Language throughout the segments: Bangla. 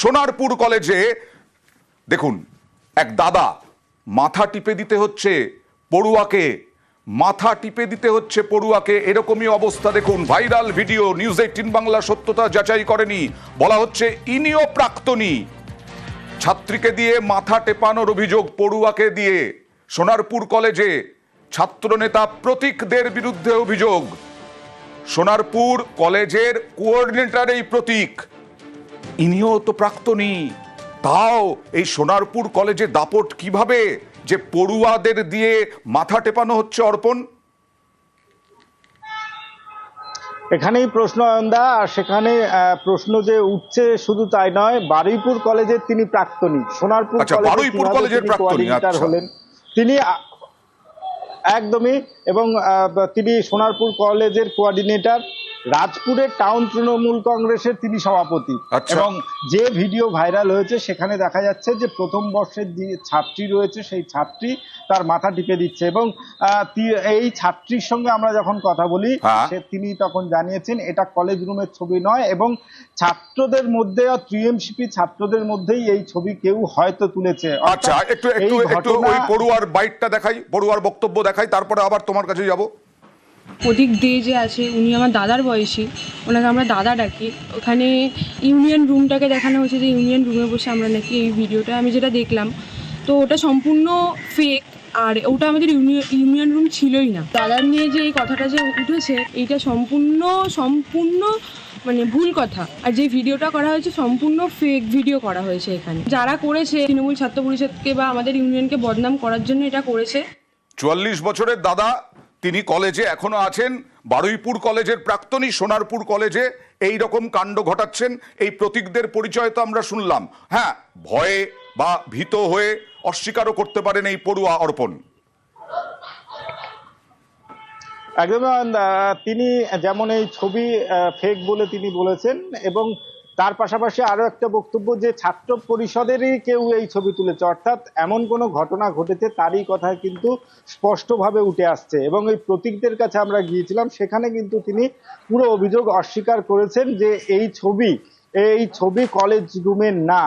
সোনারপুর কলেজে, দেখুন, এক দাদা মাথা টিপে দিতে হচ্ছে পড়ুয়াকে, মাথা টিপে দিতে হচ্ছে পড়ুয়াকে, এরকমই অবস্থা দেখুন, viral video, news eighteen Bangla সত্যতা যাচাই করেনি, বলা হচ্ছে ইনিও প্রাক্তনী। ছাত্রীকে দিয়ে মাথা টেপানোর অভিযোগ পড়ুয়াকে দিয়ে, সোনারপুর কলেজে ছাত্রনেতা প্রতীকদের বিরুদ্ধে অভিযোগ। সোনারপুর কলেজের কোঅর্ডিনেটর এই প্রতীক। ইনিও তো প্রাক্তনী। তাও এই সোনারপুর কলেজে দাপট কীভাবে যে পড়ুয়াদের দিয়ে মাথা টেপানো হচ্ছে অর্পণ? এখানেই প্রশ্ন অয়নদা আর সেখানে প্রশ্ন যে উঠছে শুধু তাই নয় বারুইপুর কলেজের তিনি প্রাক্তনী। সোনারপুর আচ্ছা, বারুইপুর কলেজের তিনি প্রাক্তনী, আচ্ছা। হলেন। তিনি একদমই এবং তিনি সোনারপুর কলেজের কোঅর্ডিনেটর রাজপুরের টাউন তৃণমূল কংগ্রেসের তিনি সভাপতি আচ্ছা। এবং যে ভিডিও ভাইরাল হয়েছে সেখানে দেখা যাচ্ছে যে প্রথম বর্ষের যে ছাত্রী রয়েছে সেই ছাত্রী তার মাথা টিপে দিচ্ছে এবং এই ছাত্রীর সঙ্গে আমরা যখন কথা বলি হ্যাঁ। সে তিনি তখন জানিয়েছেন এটা কলেজ রুমের ছবি নয় এবং ছাত্রদের মধ্যে ত্রিএমসিপি ছাত্রদের মধ্যেই এই ছবি কেউ হয়তো তুলেছে আচ্ছা একটু একটু একটু ওই পড়ুয়ার বাইটটা দেখাই পড়ুয়ার বক্তব্য দেখাই তারপরে আবার তোমার কাছে যাব প্রদীপ দে যে আছে, উনি আমার দাদার বয়সী, ওনাকে আমরা দাদা ডাকি। ওখানে ইউনিয়ন রুমটাকে দেখানো হয়েছে যে ইউনিয়ন রুমে বসে আমরা নাকি এই ভিডিওটা, আমি যেটা দেখলাম। তো ওটা সম্পূর্ণ ফেক আর ওটা আমাদের ইউনিয়ন রুম ছিলই না। দাদার নিয়ে যে এই কথাটা যে উঠেছে, এইটা সম্পূর্ণ সম্পূর্ণ মানে ভুল কথা। আর যে ভিডিওটা করা হয়েছে, সম্পূর্ণ ফেক ভিডিও করা হয়েছে এখানে। যারা করেছে, তৃণমূল ছাত্র পরিষদকে বা আমাদের ইউনিয়নকে বদনাম করার জন্য এটা করেছে। চুয়াল্লিশ বছরের দাদা তিনি কলেজে এখনও আছেন। বারুইপুর কলেজের প্রাক্তনী সোনারপুর কলেজে এই রকম কাণ্ড ঘটাচ্ছেন। এই প্রতীকদের পরিচয় তো আমরা শুনলাম। হ্যাঁ ভয়ে বা ভীত হয়ে অস্বীকারও করতে পারেন এই পড়ুয়া অর্পণ। একদম তিনি যেমন এই ছবি ফেক বলে তিনি বলেছেন এবং তার পাশাপাশি আরও একটা বক্তব্য যে ছাত্র পরিষদেরই কেউ এই ছবি তুলেছে। অর্থাৎ এমন কোনো ঘটনা ঘটেছে, তারই কথা কিন্তু স্পষ্টভাবে উঠে আসছে। এবং এই প্রতীকদের কাছে আমরা গিয়েছিলাম, সেখানে কিন্তু তিনি পুরো অভিযোগ অস্বীকার করেছেন যে এই ছবি এই ছবি কলেজ রুমের না।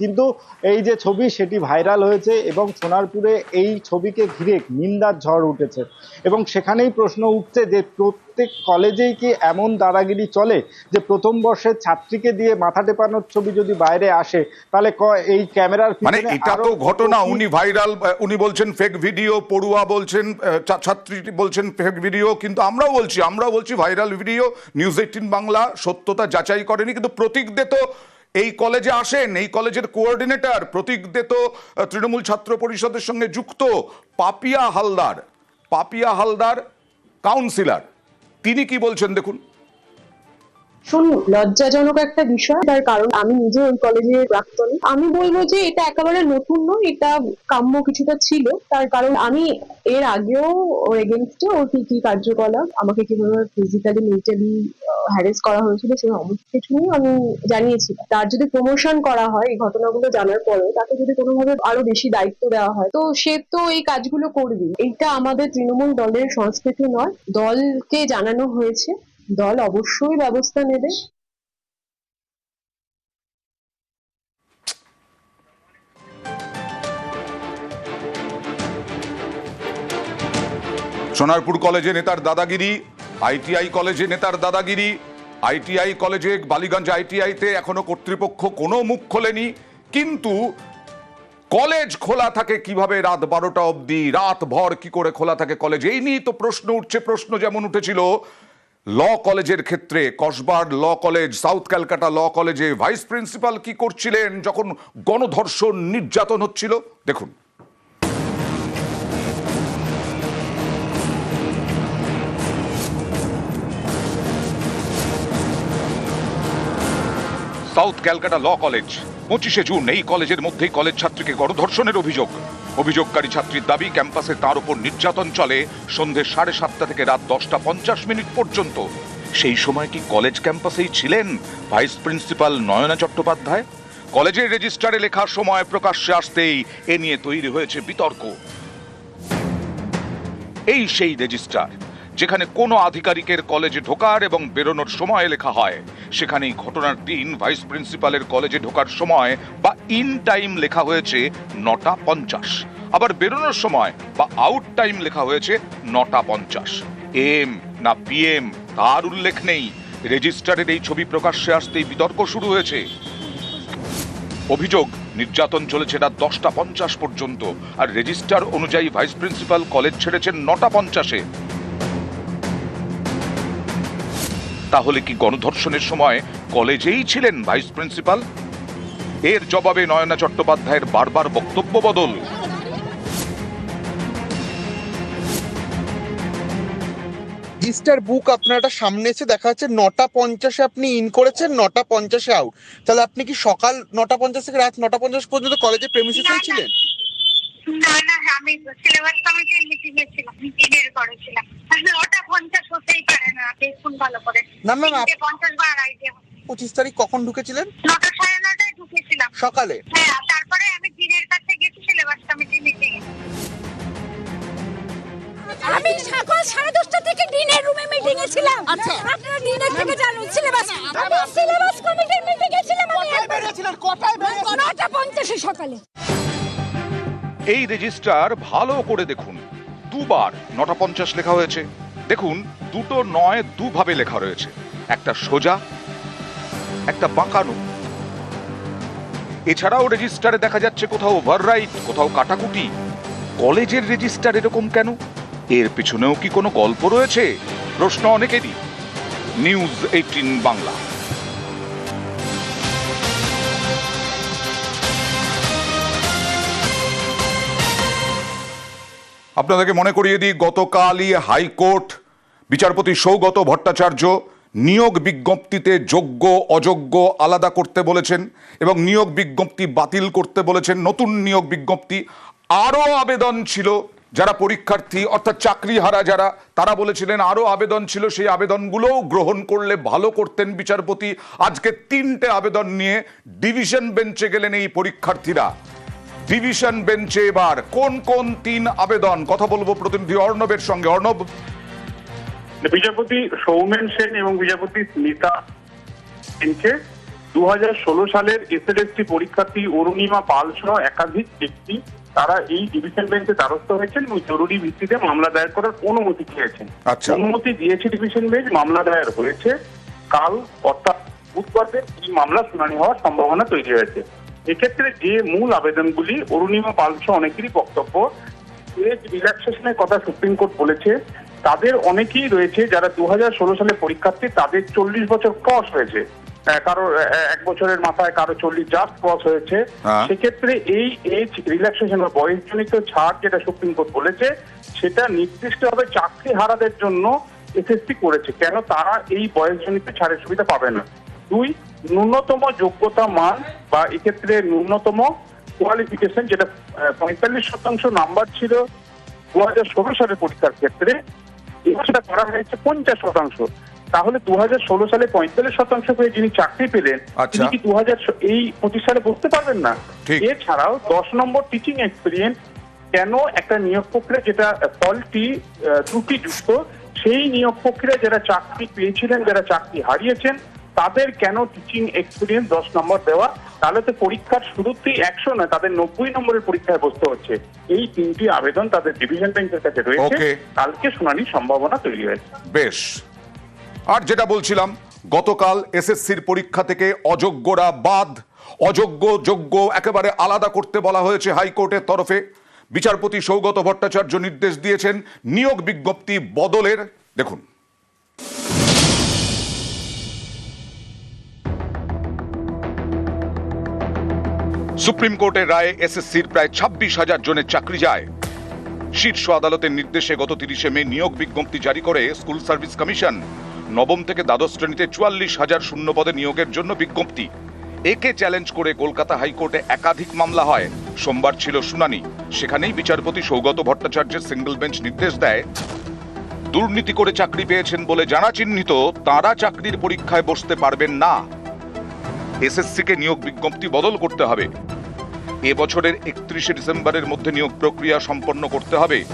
কিন্তু এই যে ছবি সেটি ভাইরাল হয়েছে এবং সোনারপুরে এই ছবিকে ঘিরে নিন্দার ঝড় উঠেছে। এবং সেখানেই প্রশ্ন উঠছে যে প্রত্যেক কলেজেই কি এমন দাদাগিরি চলে যে প্রথম বর্ষের ছাত্রীকে দিয়ে মাথা টেপানোর ছবি যদি বাইরে আসে তাহলে এই ক্যামেরার মানে এটা তো ঘটনা। উনি ভাইরাল উনি বলছেন ফেক ভিডিও পড়ুয়া বলছেন ছাত্রী বলছেন ফেক ভিডিও কিন্তু আমরাও বলছি আমরাও বলছি viral video news eighteen Bangla সত্যতা যাচাই করেনি কিন্তু প্রতীক দে তো এই কলেজে আসেন, এই কলেজের কোঅর্ডিনেটর। প্রতীক দে তো তৃণমূল ছাত্র পরিষদের সঙ্গে যুক্ত পাপিয়া হালদার। পাপিয়া হালদার কাউন্সিলার। তিনি কি বলছেন দেখুন। শুনুন লজ্জাজনক একটা বিষয় তার কারণ আমি নিজে ওই কলেজের প্রাক্তনী আমি বলব যে এটা একেবারে নতুন নয়, এটা কাম্য কিছুটা ছিল। তার কারণ আমি এর আগেও ওর এগেনস্টে ওর কি কি কার্যকলাপ, আমাকে কীভাবে ফিজিক্যালি মেন্টালি হ্যারেস করা হয়েছিল সেই সমস্ত কিছু নিয়ে আমি জানিয়েছি। তার যদি প্রমোশন করা হয়, এই ঘটনাগুলো জানার পরে তাকে যদি কোনোভাবে আরও বেশি দায়িত্ব দেওয়া হয়, তো সে তো এই কাজগুলো করবে এইটা আমাদের তৃণমূল দলের সংস্কৃতি নয়, দলকে জানানো হয়েছে। দল অবশ্যই ব্যবস্থা নেবে। সোনারপুর কলেজে নেতার দাদাগিরি, আইটিআই কলেজে নেতার দাদাগিরি, আইটিআই কলেজে বালিগঞ্জ আইটিআইতে এখনও কর্তৃপক্ষ কোনো মুখ খোলেনি। কিন্তু কলেজ খোলা থাকে কীভাবে রাত বারোটা অবধি? রাত ভর কি করে খোলা থাকে কলেজ এই নিয়েই তো প্রশ্ন উঠছে, প্রশ্ন যেমন উঠেছিল ল কলেজের ক্ষেত্রে, কসবার law college, south Calcutta law কলেজে ভাইস প্রিন্সিপাল কি করছিলেন যখন গণধর্ষণ নির্যাতন হচ্ছিল? দেখুন। South Calcutta law college. পঁচিশে জুন এই কলেজের মধ্যেই কলেজ ছাত্রীকে গণধর্ষণের অভিযোগ। অভিযোগকারী ছাত্রীর দাবি, ক্যাম্পাসে তার উপর নির্যাতন চলে সন্ধে সাড়ে সাতটা থেকে রাত দশটা পঞ্চাশ মিনিট পর্যন্ত। সেই সময় কি কলেজ ক্যাম্পাসেই ছিলেন ভাইস প্রিন্সিপাল নয়না চট্টোপাধ্যায়? কলেজের রেজিস্টারে লেখার সময় প্রকাশ্যে আসতেই এ নিয়ে তৈরি হয়েছে বিতর্ক। এই সেই রেজিস্টার। যেখানে কোনো আধিকারিকের কলেজে ঢোকার এবং বেরোনোর সময় লেখা হয়, সেখানেই ঘটনার দিন ভাইস প্রিন্সিপালের কলেজে ঢোকার সময় বা ইন টাইম লেখা হয়েছে নটা পঞ্চাশ। আবার বেরোনোর সময় বা আউট টাইম লেখা হয়েছে নটা পঞ্চাশ। এম না পিএম, তার উল্লেখ নেই। রেজিস্টারের এই ছবি প্রকাশ্যে আসতেই বিতর্ক শুরু হয়েছে। অভিযোগ, নির্যাতন চলেছে রাত দশটা পঞ্চাশ পর্যন্ত, আর রেজিস্টার অনুযায়ী ভাইস প্রিন্সিপাল কলেজ ছেড়েছেন নটা পঞ্চাশে। তাহলে কি গণধর্ষণের সময় কলেজেই ছিলেন ভাইস প্রিন্সিপাল? এর জবাবে নয়না চট্টোপাধ্যায়ের বারবার বক্তব্য বদল। রেজিস্টার বুক আপনার একটা সামনে এসে দেখা যাচ্ছে, নটা পঞ্চাশে আপনি ইন করেছেন, নটা পঞ্চাশে আউট তাহলে আপনি কি সকাল নটা পঞ্চাশ থেকে রাত নটা পঞ্চাশ পর্যন্ত কলেজে প্রেমিসিসেই ছিলেন? না না আমি সিলেবাস কমিটির মিটিং এ ছিলাম মিটিং করেছিলাম ওটা পঞ্চাশ হতেই পারে না দেখুন ভালো করে। না, ম্যাম, পঞ্চাশ বা আড়াইটে পঁচিশ তারিখ কখন ঢুকেছিলেন? নটা সাড়ে নটায় ঢুকেছিলাম। সকালে? হ্যাঁ তারপরে আমি দিনের কাছে গেছি সিলেবাস কমিটির মিটিং এ। আমি সকাল সাড়ে দশটা থেকে ডিনের রুমে মিটিং এ ছিলাম। আচ্ছা। আপনারা ডিনের থেকে জানুন সিলেবাস আমি সিলেবাস কমিটির মিটিং এ ছিলাম আমি বেরিয়েছিলেন কটায় বেরিয়েছিলেন? নটা পঞ্চাশে সকালে। এই রেজিস্টার ভালো করে দেখুন। দুবার নটা পঞ্চাশ লেখা হয়েছে। দেখুন, দুটো নয় দুভাবে লেখা রয়েছে। একটা সোজা, একটা বাঁকানো। এছাড়াও রেজিস্টারে দেখা যাচ্ছে কোথাও ওভাররাইট কোথাও কাটাকুটি। কলেজের রেজিস্টার এরকম কেন? এর পিছনেও কি কোনো গল্প রয়েছে? প্রশ্ন অনেকেরই। News eighteen Bangla. আপনাদেরকে মনে করিয়ে দিই, গতকালই হাইকোর্ট বিচারপতি সৌগত ভট্টাচার্য নিয়োগ বিজ্ঞপ্তিতে যোগ্য, অযোগ্য আলাদা করতে বলেছেন এবং নিয়োগ বিজ্ঞপ্তি বাতিল করতে বলেছেন। নতুন নিয়োগ বিজ্ঞপ্তি আরও আবেদন ছিল, যারা পরীক্ষার্থী অর্থাৎ চাকরিহারা যারা, তারা বলেছিলেন আরও আবেদন ছিল, সেই আবেদনগুলোও গ্রহণ করলে ভালো করতেন বিচারপতি। আজকে তিনটে আবেদন নিয়ে ডিভিশন বেঞ্চে গেলেন এই পরীক্ষার্থীরা। ডিভিশন বেঞ্চে এবার কোন কোন তিন আবেদন? কথা বলব প্রতিনিধি অর্ণবের সঙ্গে। অর্ণব? বিচারপতি সৌমেন সেন এবং বিচারপতি স্মিতা সেনকে দু সালের এসএলএসটি পরীক্ষার্থী অরুণিমা পাল সহ একাধিক ব্যক্তি তারা এই ডিভিশন বেঞ্চে দ্বারস্থ হয়েছেন এবং জরুরি ভিত্তিতে মামলা দায়ের করার অনুমতি চেয়েছেন আচ্ছা। অনুমতি দিয়েছে ডিভিশন বেঞ্চ মামলা দায়ের হয়েছে। কাল অর্থাৎ বুধবার এই মামলা শুনানি হওয়ার সম্ভাবনা তৈরি হয়েছে। এক্ষেত্রে যে মূল আবেদনগুলি অরুণিমা পাল সহ অনেকেরই বক্তব্য এজ রিল্যাক্সেশনের কথা সুপ্রিম কোর্ট বলেছে তাদের অনেকেই রয়েছে যারা দু হাজার ষোলো সালে পরীক্ষার্থী তাদের চল্লিশ বছর ক্রস হয়েছে। কারও এক বছরের মাথায় কারও চল্লিশ জাস্ট ক্রস হয়েছে। হ্যাঁ। সেক্ষেত্রে এই এজ রিল্যাক্সেশন বা বয়সজনিত ছাড় যেটা সুপ্রিম কোর্ট বলেছে সেটা নির্দিষ্টভাবে চাকরি হারাদের জন্য এসএসসি করেছে। কেন তারা এই বয়সজনিত ছাড়ের সুবিধা পাবে না? দুই ন্যূনতম যোগ্যতা মান বা এক্ষেত্রে ন্যূনতম কোয়ালিফিকেশন যেটা পঁয়তাল্লিশ শতাংশ নাম্বার ছিল দু হাজার ষোলো সালের পরীক্ষার ক্ষেত্রে সেটা করা হয়েছে পঞ্চাশ শতাংশ। তাহলে দু হাজার ষোলো সালে পঁয়তাল্লিশ শতাংশ পেয়ে যিনি চাকরি পেলেন আচ্ছা। তিনি কি দু হাজার এই পঁচিশ সালে বসতে পারবেন না? এছাড়াও দশ নম্বর টিচিং এক্সপিরিয়েন্স কেন একটা নিয়োগ প্রক্রিয়া যেটা ফলটি ত্রুটিযুক্ত সেই নিয়োগ প্রক্রিয়া যারা চাকরি পেয়েছিলেন যারা চাকরি হারিয়েছেন তাদের কেন টিচিং এক্সপিরিয়েন্স দশ নম্বর দেওয়া? তাহলে তো পরীক্ষার শুরুতেই একশো না তাদের নব্বই নম্বরের পরীক্ষায় বসতে হচ্ছে। এই তিনটি আবেদন তাদের ডিভিশন বেঞ্চের কাছে রয়েছে। কালকে শুনানির সম্ভাবনা তৈরি হয়েছে। বেশ। আর যেটা বলছিলাম গতকাল এসএসসির পরীক্ষা থেকে অযোগ্যরা বাদ অযোগ্য যোগ্য একেবারে আলাদা করতে বলা হয়েছে হাইকোর্টের তরফে। বিচারপতি সৌগত ভট্টাচার্য নির্দেশ দিয়েছেন নিয়োগ বিজ্ঞপ্তি বদলের। দেখুন। সুপ্রিম কোর্টের রায়ে এসএসসির প্রায় ছাব্বিশ হাজার জনের চাকরি যায়। শীর্ষ আদালতের নির্দেশে গত তিরিশে মে নিয়োগ বিজ্ঞপ্তি জারি করে স্কুল সার্ভিস কমিশন। নবম থেকে দ্বাদশ শ্রেণীতে চুয়াল্লিশ হাজার শূন্য পদে নিয়োগের জন্য বিজ্ঞপ্তি। একে চ্যালেঞ্জ করে কলকাতা হাইকোর্টে একাধিক মামলা হয়। সোমবার ছিল শুনানি। সেখানেই বিচারপতি সৌগত ভট্টাচার্যের সিঙ্গল বেঞ্চ নির্দেশ দেয়। দুর্নীতি করে চাকরি পেয়েছেন বলে যারা চিহ্নিত, তারা চাকরির পরীক্ষায় বসতে পারবেন না। এসএসসিকে নিয়োগ বিজ্ঞপ্তি বদল করতে হবে। এবছরের একত্রিশে ডিসেম্বরের মধ্যে নিয়োগ প্রক্রিয়া সম্পন্ন করতে হবে।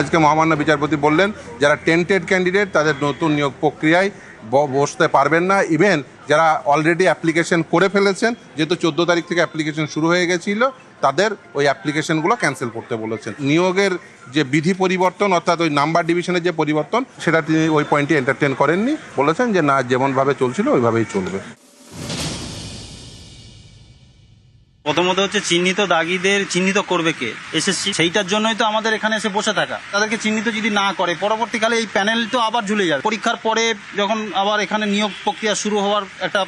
আজকে মহামান্য বিচারপতি বললেন, যারা টেন্টেড ক্যান্ডিডেট, তাদের নতুন নিয়োগ প্রক্রিয়ায় বসতে পারবেন না। ইভেন যারা অলরেডি অ্যাপ্লিকেশন করে ফেলেছেন, যেহেতু চোদ্দ তারিখ থেকে অ্যাপ্লিকেশন শুরু হয়ে গেছিল, তাদের ওই অ্যাপ্লিকেশনগুলো ক্যান্সেল করতে বলেছেন। নিয়োগের যে বিধি পরিবর্তন, অর্থাৎ ওই নাম্বার ডিভিশনের যে পরিবর্তন, সেটা তিনি ওই পয়েন্টে এন্টারটেন করেননি। বলেছেন যে, না, যেমনভাবে চলছিল, ওইভাবেই চলবে। প্রথমত হচ্ছে চিহ্নিত দাগিদের চিহ্নিত করবে কে? এসএসসি সেইটার জন্যই তো আমাদের এখানে এসে বসে থাকা। তাদেরকে চিহ্নিত যদি না করে, পরবর্তীকালে এই প্যানেল তো আবার ঝুলে যাবে। পরীক্ষার পরে যখন আবার এখানে নিয়োগ প্রক্রিয়া শুরু হওয়ার একটা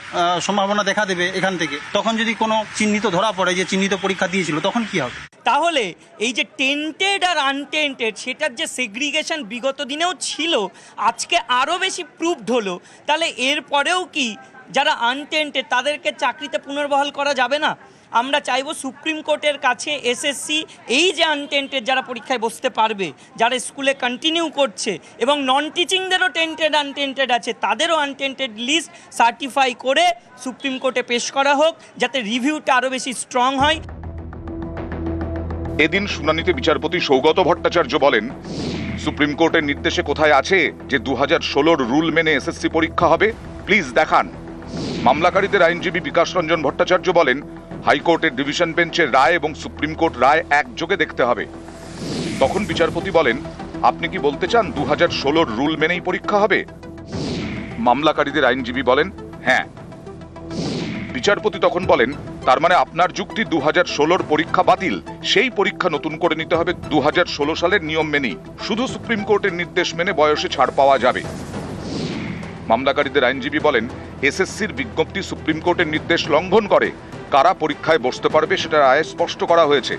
সম্ভাবনা দেখা দেবে এখান থেকে, তখন যদি কোনো চিহ্নিত ধরা পড়ে যে চিহ্নিত পরীক্ষা দিয়েছিল, তখন কি হবে? তাহলে এই যে টেন্টেড আর আনটেন্টেড সেটার যে সেগ্রিগেশন বিগত দিনেও ছিল, আজকে আরও বেশি প্রুভড হলো তাহলে এরপরেও কি যারা আনটেন্টেড তাদেরকে চাকরিতে পুনর্বহাল করা যাবে না। আমরা চাইব সুপ্রিম কোর্টের কাছে এসএসসি, এই যে আনটেন্টেড যারা পরীক্ষায় বসতে পারবে, যারা স্কুলে কন্টিনিউ করছে, এবং নন টিচিংদেরও টেন্টেড আনটেন্টেড আছে, তাদেরও আনটেন্টেড লিস্ট সার্টিফাই করে সুপ্রিম কোর্টে পেশ করা হোক, যাতে রিভিউটা আরও বেশি স্ট্রং হয়। এদিন শুনানিতে বিচারপতি সৌগত ভট্টাচার্য বলেন, সুপ্রিম কোর্টের নির্দেশে কোথায় আছে যে দু হাজার রুল মেনে এসএসসি পরীক্ষা হবে প্লিজ দেখান। মামলাকারীদের আইনজীবী বিকাশ রঞ্জন ভট্টাচার্য বলেন, হাইকোর্টের ডিভিশন বেঞ্চের রায় এবং সুপ্রিম কোর্ট রায় একযোগে দেখতে হবে। তখন বিচারপতি বলেন, আপনি কি বলতে চান দু হাজার ষোলোর রুল মেনেই পরীক্ষা হবে? মামলাকারীদের আইনজীবী বলেন হ্যাঁ। বিচারপতি তখন বলেন, তার মানে আপনার যুক্তি দু হাজার ষোলোর পরীক্ষা বাতিল। সেই পরীক্ষা নতুন করে নিতে হবে দু হাজার ষোলো সালের নিয়ম মেনেই। শুধু সুপ্রিম কোর্টের নির্দেশ মেনে বয়সে ছাড় পাওয়া যাবে। মামলাকারীদের আইনজীবী বলেন, এসএসসির বিজ্ঞপ্তি সুপ্রিম কোর্টের নির্দেশ লঙ্ঘন করে। কারা পরীক্ষায় বসতে পারবে সেটা রায়ে স্পষ্ট করা হয়েছে।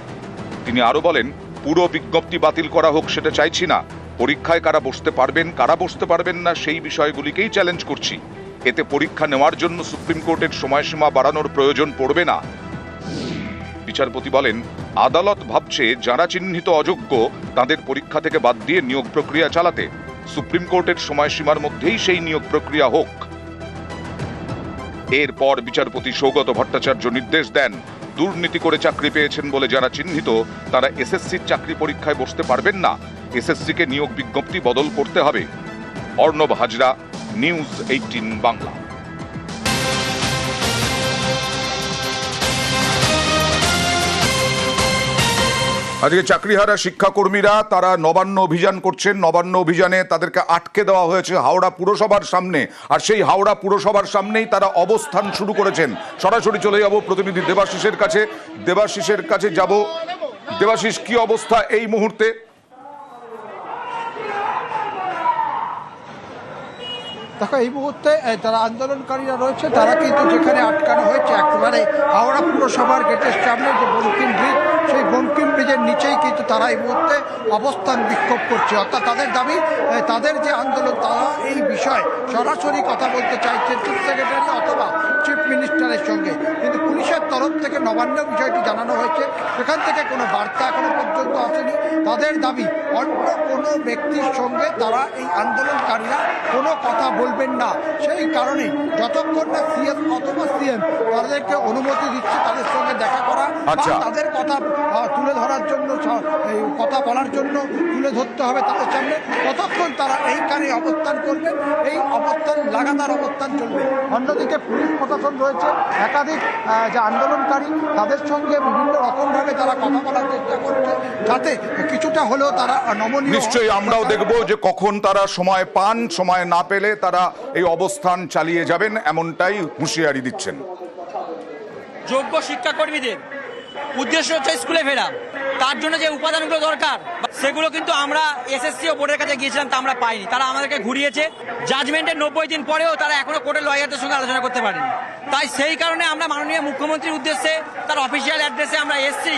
তিনি আরও বলেন, পুরো বিজ্ঞপ্তি বাতিল করা হোক সেটা চাইছি না। পরীক্ষায় কারা বসতে পারবেন, কারা বসতে পারবেন না সেই বিষয়গুলিকেই চ্যালেঞ্জ করছি। এতে পরীক্ষা নেওয়ার জন্য সুপ্রিম কোর্টের সময়সীমা বাড়ানোর প্রয়োজন পড়বে না। বিচারপতি বলেন, আদালত ভাবছে, যারা চিহ্নিত অযোগ্য, তাদের পরীক্ষা থেকে বাদ দিয়ে নিয়োগ প্রক্রিয়া চালাতে। সুপ্রিম কোর্টের সময়সীমার মধ্যেই সেই নিয়োগ প্রক্রিয়া হোক। এরপর বিচারপতি সৌগত ভট্টাচার্য নির্দেশ দেন, দুর্নীতি করে চাকরি পেয়েছেন বলে যারা চিহ্নিত, তারা এসএসসির চাকরি পরীক্ষায় বসতে পারবেন না। এসএসসিকে নিয়োগ বিজ্ঞপ্তি বদল করতে হবে। Arnab Hazra, news eighteen Bangla. আজকে চাকরিহারা শিক্ষাকর্মীরা তারা নবান্ন অভিযান করছেন। নবান্ন অভিযানে তাদেরকে আটকে দেওয়া হয়েছে হাওড়া পুরসভার সামনে। আর সেই হাওড়া পুরসভার সামনেই তারা অবস্থান শুরু করেছেন। সরাসরি চলে যাব প্রতিনিধি দেবাশিসের কাছে। দেবাশিসের কাছে যাব। দেবাশিস, কি অবস্থা এই মুহূর্তে? দেখো, এই মুহূর্তে যারা আন্দোলনকারীরা রয়েছে, তারা কিন্তু যেখানে আটকানো হয়েছে, একেবারে হাওড়া পুরসভার গেটের সামনে যে বঙ্কিম ব্রিজ ব্রিজের নিচেই কিন্তু তারা এই মুহূর্তে অবস্থান বিক্ষোভ করছে। অর্থাৎ তাদের দাবি তাদের যে আন্দোলন তারা এই বিষয়ে সরাসরি কথা বলতে চাইছে চিফ সেক্রেটারি অথবা চিফ মিনিস্টারের সঙ্গে। কিন্তু পুলিশের তরফ থেকে নবান্ন বিষয়টি জানানো হয়েছে। সেখান থেকে কোনো বার্তা এখনও পর্যন্ত আসেনি। তাদের দাবি অন্য কোনো ব্যক্তির সঙ্গে তারা এই আন্দোলনকারীরা কোনো কথা বলবেন না। সেই কারণে যতক্ষণ না সিএম অথবা সিএম তাদেরকে অনুমতি দিচ্ছে তাদের সঙ্গে দেখা করা আচ্ছা। তাদের কথা তুলে ধরার জন্য এই কথা বলার জন্য তুলে ধরতে হবে তাদের সামনে। ততক্ষণ তারা এইখানে অবস্থান করবে এই অবস্থান লাগাতার অবস্থান চলবে। অন্যদিকে পুলিশ প্রশাসন রয়েছে একাধিক যে আন্দোলনকারী তাদের সঙ্গে বিভিন্ন রকমভাবে তারা কথা বলার চেষ্টা করছে যাতে কিছুটা হলেও তারা নমনীয় নিশ্চয়ই আমরাও দেখব যে কখন তারা সময় পান সময় না পেলে তারা এই অবস্থান চালিয়ে যাবেন এমনটাই হুঁশিয়ারি দিচ্ছেন। যোগ্য শিক্ষাকর্মীদের উদ্দেশ্য হচ্ছে স্কুলে ফেরা। তার জন্য যে উপাদানগুলো দরকার, সেগুলো কিন্তু আমরা এসএসসি ও বোর্ডের কাছে গিয়েছিলাম, তা আমরা পাইনি। তারা আমাদেরকে ঘুরিয়েছে। জাজমেন্টের নব্বই দিন পরেও তারা এখনও কোর্টের লয়ারদের সঙ্গে আলোচনা করতে পারেনি। তাই সেই কারণে আমরা মাননীয় মুখ্যমন্ত্রীর উদ্দেশ্যে, তার অফিসিয়াল অ্যাড্রেসে আমরা এসছি।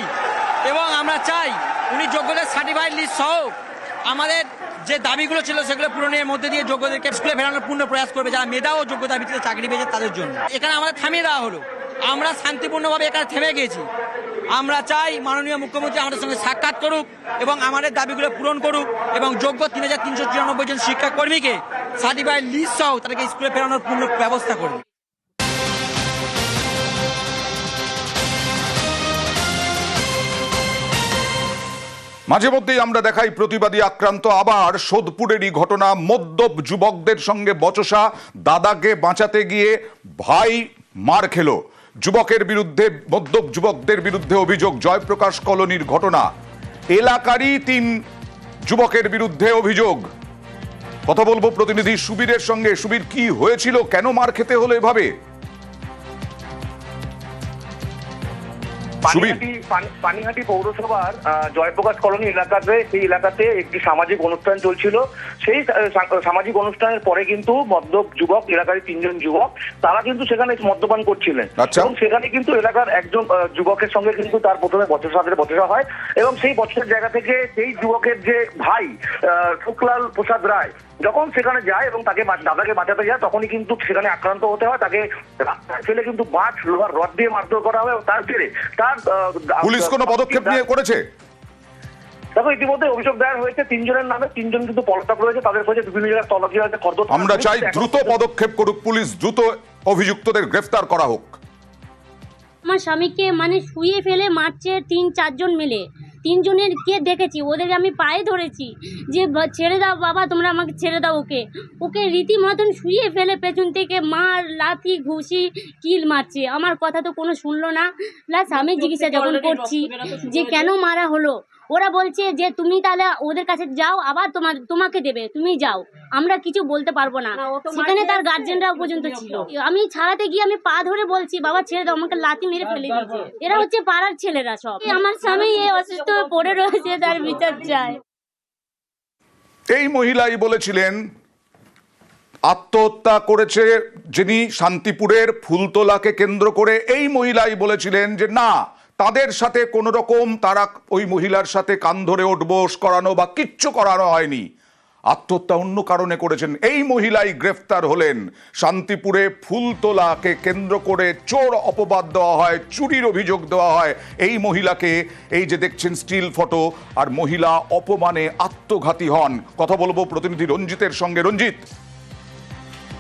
এবং আমরা চাই উনি যোগ্যদের সার্টিফাইড লিস্ট সহ আমাদের যে দাবিগুলো ছিল, সেগুলো পূরণের মধ্যে দিয়ে যোগ্যদেরকে স্কুলে ফেরানোর পূর্ণ প্রয়াস করবে। যারা মেধা ও যোগ্যতা ভিত্তিতে চাকরি পেয়েছে তাদের জন্য। এখানে আমাদের থামিয়ে দেওয়া হলো। আমরা শান্তিপূর্ণভাবে এখানে থেমে গেছি আমরা চাই মাননীয় মুখ্যমন্ত্রী আমাদের সঙ্গে সাক্ষাৎ করুক এবং আমাদের দাবিগুলো পূরণ করুক এবং যোগ্য তিন হাজার তিনশো চুরানব্বই জন শিক্ষাকর্মীকে সার্টিফাইড লিস্ট সহ তাদেরকে স্কুলে ফেরানোর পূর্ণ ব্যবস্থা করুক মাঝে মধ্যেই আমরা দেখাই প্রতিবাদী আক্রান্ত আবার সোদপুরেরই ঘটনা। মদ্যপ যুবকদের সঙ্গে বচসা, দাদাকে বাঁচাতে গিয়ে ভাই মার খেলো। যুবকের বিরুদ্ধে, মদ্যপ যুবকদের বিরুদ্ধে অভিযোগ জয়প্রকাশ কলোনির ঘটনা। এলাকারই তিন যুবকের বিরুদ্ধে অভিযোগ। কথা বলব প্রতিনিধি সুবীরের সঙ্গে। সুবীর, কি হয়েছিল? কেন মার খেতে হলো এভাবে? পানিহাটি পানিহাটি পৌরসভার জয়প্রকাশ কলোনি এলাকাতে সেই এলাকাতে একটি সামাজিক অনুষ্ঠান চলছিল। সেই সামাজিক অনুষ্ঠানের পরে কিন্তু মদ্যপ যুবক এলাকার তিনজন যুবক তারা কিন্তু সেখানে মদ্যপান করছিলেন। আচ্ছা। এবং সেখানে কিন্তু এলাকার একজন যুবকের সঙ্গে কিন্তু তার প্রথমে বচসাদের বচসা হয়। এবং সেই বছরের জায়গা থেকে সেই যুবকের যে ভাই শুক্লাল প্রসাদ রায় যখন সেখানে যায় এবং তাকে দাদাকে বাঁচাতে যায় তখনই কিন্তু সেখানে আক্রান্ত হতে হয়। তাকে রাস্তায় ফেলে কিন্তু বাঁশ লোহার রড দিয়ে মারধর করা হয় তার জেরে তার পুলিশ কোনো পদক্ষেপ নিয়ে করেছে? দেখো ইতিমধ্যে অভিযোগ দায়ের হয়েছে তিনজনের নামে তিনজন কিন্তু পলাতক রয়েছে তাদের কাছে বিভিন্ন জায়গায় হয়েছে আমরা চাই দ্রুত পদক্ষেপ করুক পুলিশ দ্রুত অভিযুক্তদের গ্রেফতার করা হোক। আমার স্বামীকে মানে শুয়ে ফেলে মারছে তিন চারজন মিলে। তিনজনের কে দেখেছি? ওদেরকে আমি পায়ে ধরেছি। যে ছেড়ে দাও বাবা তোমরা আমাকে ছেড়ে দাও ওকে। ওকে রীতিমতন শুয়ে ফেলে পেছন থেকে মার লাথি ঘুষি কিল মারছে। আমার কথা তো কোনো শুনলো না। প্লাস আমি জিজ্ঞাসা যখন করছি যে কেন মারা হলো? ওরা বলছে যে তুমি তাহলে ওদের কাছে যাও আবার তোমার তোমাকে দেবে তুমি যাও। আমরা কিছু বলতে পারব না। সেখানে তার গার্জেনরাও পর্যন্ত ছিল। আমি ছাড়াতে গিয়ে আমি পা ধরে বলছি বাবা ছেড়ে দাও আমাকে লাথি মেরে ফেলে দিয়েছে। এরা হচ্ছে পাড়ার ছেলেরা সব। আমার স্বামী এ অসুস্থ হয়ে পড়ে রয়েছে তার বিচার চায়। এই মহিলাই বলেছিলেন আত্মহত্যা করেছে যিনি শান্তিপুরের ফুলতলাকে কেন্দ্র করে। এই মহিলাই বলেছিলেন যে না তাদের সাথে কোনো রকম তারা ওই মহিলার সাথে কান ধরে ওঠবোস করানো বা কিচ্ছু করানো হয়নি। আত্মহত্যা অন্য কারণে করেছেন। এই মহিলাই গ্রেফতার হলেন। শান্তিপুরে ফুলতলাকে কেন্দ্র করে চোর অপবাদ দেওয়া হয়, চুরির অভিযোগ দেওয়া হয়। এই মহিলাকে, এই যে দেখছেন স্টিল ফটো, আর মহিলা অপমানে আত্মঘাতী হন। কথা বলব প্রতিনিধি রঞ্জিতের সঙ্গে। রঞ্জিত।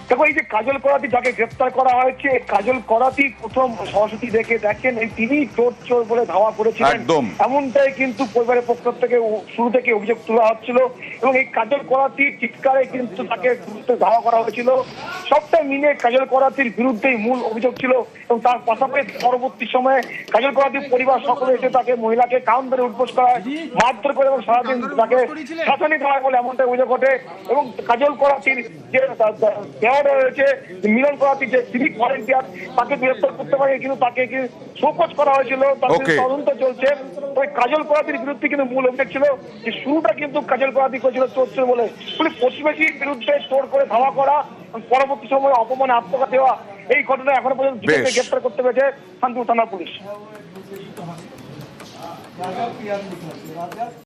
দেখো এই যে কাজল করাতি যাকে গ্রেপ্তার করা হয়েছে কাজল করাতি প্রথম সরস্বতী দেখে দেখেন এই তিনি চোর চোর বলে ধাওয়া করেছিলেন। একদম। এমনটাই কিন্তু পরিবারের পক্ষ থেকে শুরু থেকে অভিযোগ তোলা হচ্ছিল। এবং এই কাজল করাতি চিৎকারে কিন্তু তাকে ধাওয়া করা হয়েছিল। সবটাই মিলে কাজল করাতির বিরুদ্ধেই মূল অভিযোগ ছিল। এবং তার পাশাপাশি পরবর্তী সময়ে কাজল করাতির পরিবার সকলে এসে তাকে মহিলাকে কাউন ধরে উঠবোস করা হয় মারধর করে এবং সারাদিন তাকে শাসনে দেওয়া হয় বলে এমনটাই অভিযোগ ওঠে। এবং কাজল করাতির যে তা- তা- রয়েছে মিলন করাতি যে সিভিক ভলেন্টিয়ার তাকে গ্রেফতার করতে পারে কিন্তু তাকে শোকজ করা হয়েছিল তার তদন্ত চলছে। ওই কাজল করাতির বিরুদ্ধে কিন্তু মূল অভিযোগ ছিল যে শুরুটা কিন্তু কাজল করাতি করেছিল চোর বলে। বলে প্রতিবেশীর বিরুদ্ধে চোর করে ধাওয়া করা পরবর্তী সময়ে অপমানে আত্মঘাত দেওয়া এই ঘটনা এখনও পর্যন্ত গ্রেফতার করতে পেরেছে শান্তিপুর থানার পুলিশ।